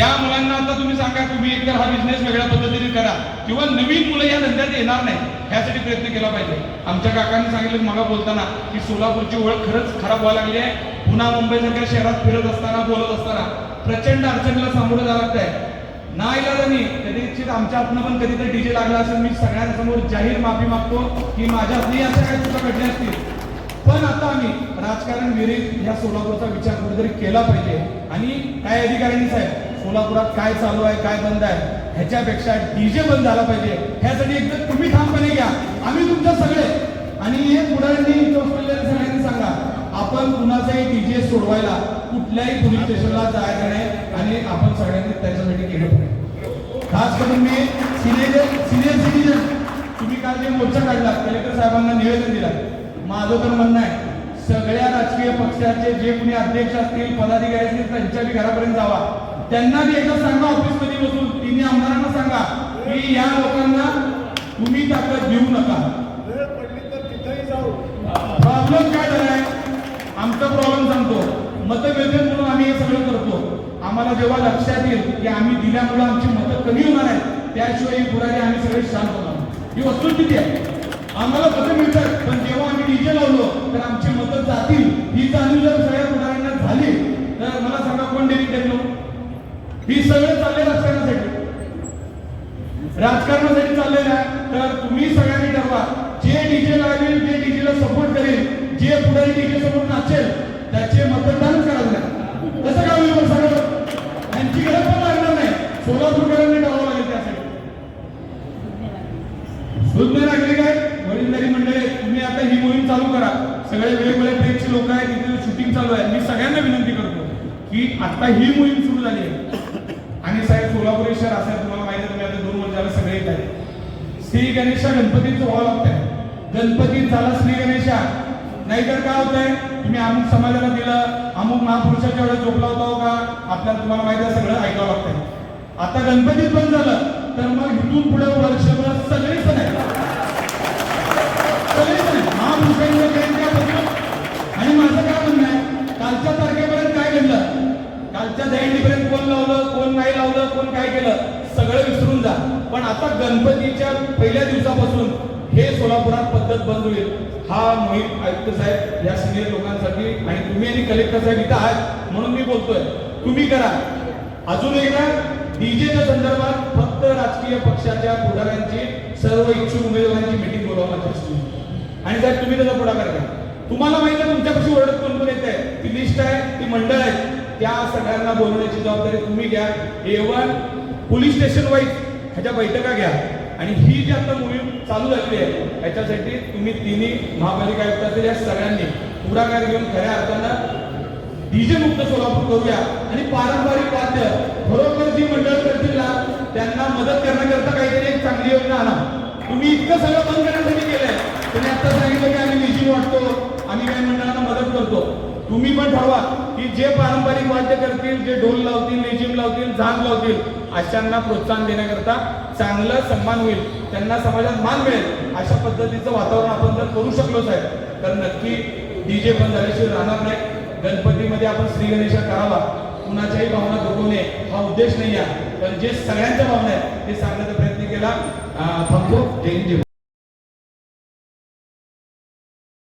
त्या मुलांना आता तुम्ही सांगा तुम्ही एकतर हा बिझनेस वेगळ्या पद्धतीने करा किंवा नवीन मुलं या धंद्यात येणार नाही ह्यासाठी प्रयत्न केला पाहिजे. आमच्या काकांनी सांगितलं मला बोलताना की सोलापूरची ओळख खरंच खराब व्हायला लागली आहे. पुन्हा मुंबईसारख्या शहरात फिरत असताना बोलत असताना प्रचंड अडचणीला सामोरं जावं लागत आहे नाही कदाचित आमच्या हातनं पण कधीतरी डीजे लागला असेल मी सगळ्यांसमोर जाहीर माफी मागतो की माझ्या हातनी अशा काही चुका घडल्या असतील. पण आता आम्ही राजकारण विरहित या सोलापूरचा विचार कुठेतरी केला पाहिजे. आणि काय अधिकाऱ्यांनी साहेब सोलापुरात काय चालू आहे काय बंद आहे ह्याच्यापेक्षा डीजे बंद झाला पाहिजे. ह्यासाठी एकदम तुम्ही ठामपणे घ्या आम्ही तुमच्या सगळे. आणि हे पुढाऱ्यांनी सगळ्यांनी सांगा आपण कुणाचाही डीजे सोडवायला कुठल्याही पोलीस स्टेशनला जायचं नाही आणि आपण सगळ्यांनी त्याच्यासाठी केलं पाहिजे. खास करून मी सिनियर सिनियर सिटीजन तुम्ही काल जे मोर्चा काढला कलेक्टर साहेबांना निवेदन दिला. माझं तर म्हणणं आहे सगळ्या राजकीय पक्षाचे जे कोणी अध्यक्ष असतील पदाधिकारी असतील त्यांच्या बी घरापर्यंत जावा. त्यांना बी एकदा सांगा ऑफिसमध्ये बसून. तिन्ही आमदारांना सांगा. की या लोकांना तुम्ही ताकद देऊ नका. जाऊ प्रॉब्लेम काय झालाय? आमचा प्रॉब्लेम सांगतो. मतभेद म्हणून आम्ही हे सगळं करतो. आम्हाला जेव्हा लक्षात येईल की आम्ही दिल्यामुळे आमची मतं कमी होणार आहेत त्याशिवाय पुराने आम्ही सगळे शांत होणार. ही वस्तुस्थिती आहे. आम्हाला मतं मिळतात. पण जेव्हा आम्ही डीजे लावलो तर आमची मतं जातील. ही जाणीव जर सगळ्या पुढाऱ्यांना झाली तर मला सांगा कोण डेरी टेकलो ही सगळं चालले राजकारणासाठी. राजकारणासाठी चाललेलं आहे तर तुम्ही सगळ्यांनी ठरवा. जे डीजे लावेल जे डीजेला सपोर्ट करेल जे पुढे डीजे समोर नाचेल त्याचे मतदान करावं लागेल कसं काय होईल सगळं यांची गरज पण लागणार नाही. सोलापूरकरांनी ठरवावं लागेल त्यासाठी. सुज्ञ नागरिक वडीलधारी मंडळी तुम्ही आता ही मोहीम चालू करा. सगळे वेगवेगळे ट्रेकचे लोक आहेत तिथे शूटिंग चालू आहे. मी सगळ्यांना विनंती करतो की आता ही मोहीम सुरू झाली आहे. आणि साहेब सोलापूर शहर असं तुम्हाला माहिती आहे तुम्ही आता दोन वर्षाला सगळे येत आहे श्री गणेशा गणपतीचं व्हावं लागतंय गणपती झाला श्री गणेशा. नाहीतर काय होतंय? तुम्ही अमुक समाजाला दिलं अमुक महापुरुषाच्या वेळेस झोपला होता हो का? आपल्याला तुम्हाला माहिती आहे सगळं ऐकावं लागतंय. आता गणपतीत पण झालं तर मग इथून पुढे वर्षभर सगळे सण आहेत. कालच्या कोण लावलं कोण नाही लावलं कोण काय केलं सगळं विसरून जा. पण आता गणपतीच्या पहिल्या दिवसापासून हे सोलापुरात पद्धत बंद होईल हा मोहीम आयुक्त साहेब या सिनियर लोकांसाठी आणि तुम्ही आणि कलेक्टर साहेब इथं आहात म्हणून मी बोलतोय. तुम्ही करा. अजून एकदा डीजेच्या संदर्भात फक्त राजकीय पक्षाच्या पुढाऱ्यांची सर्व इच्छुक उमेदवारांची मिटिंग बोलावण्याची असते आणि साहेब तुम्ही त्याचा पुढाकार घ्या. तुम्हाला माहिती आहे तुमच्यापाशी ओरडत कोण कोण येत आहे ती लिस्ट आहे ती मंडळ आहे. त्या सगळ्यांना बोलवण्याची जबाबदारी तुम्ही घ्या. एवन पोलीस स्टेशन वाईज ह्याच्या बैठका घ्या. आणि ही जी आता मोहीम चालू झाली आहे ह्याच्यासाठी तुम्ही तिन्ही महापालिका आयुक्त असतील या सगळ्यांनी पुढाकार घेऊन खऱ्या अर्थानं डीजे मुक्त सोलापूर करूया. आणि पारंपरिक वाद्य खरोखर जी मंडळ करतील ना त्यांना मदत करण्याकरता काहीतरी एक चांगली योजना आणा. तुम्ही इतकं सगळं बंद करण्यासाठी केलंय. तुम्ही आता सांगितलं की आम्ही निधी वाटतो आम्ही काही मंडळांना मदत करतो. तुम्ही पण ठरवा की जे पारंपरिक वाद्य करतील जे ढोल लावतील लेझिम लावतील झाग लावतील अशांना प्रोत्साहन देण्याकरता चांगलं सन्मान होईल त्यांना समाजात मान मिळेल अशा पद्धतीचं वातावरण आपण जर करू शकलो साहेब तर नक्की डीजे बंद झाल्याशिवाय राहणार नाही. गणपतीमध्ये आपण श्री गणेशा करावा कुणाच्याही भावना दुखवणे हा उद्देश नाही आहे. पण जे सगळ्यांच्या भावना आहेत ते सांगण्याचा प्रयत्न केला. थांबतो जय हिंद.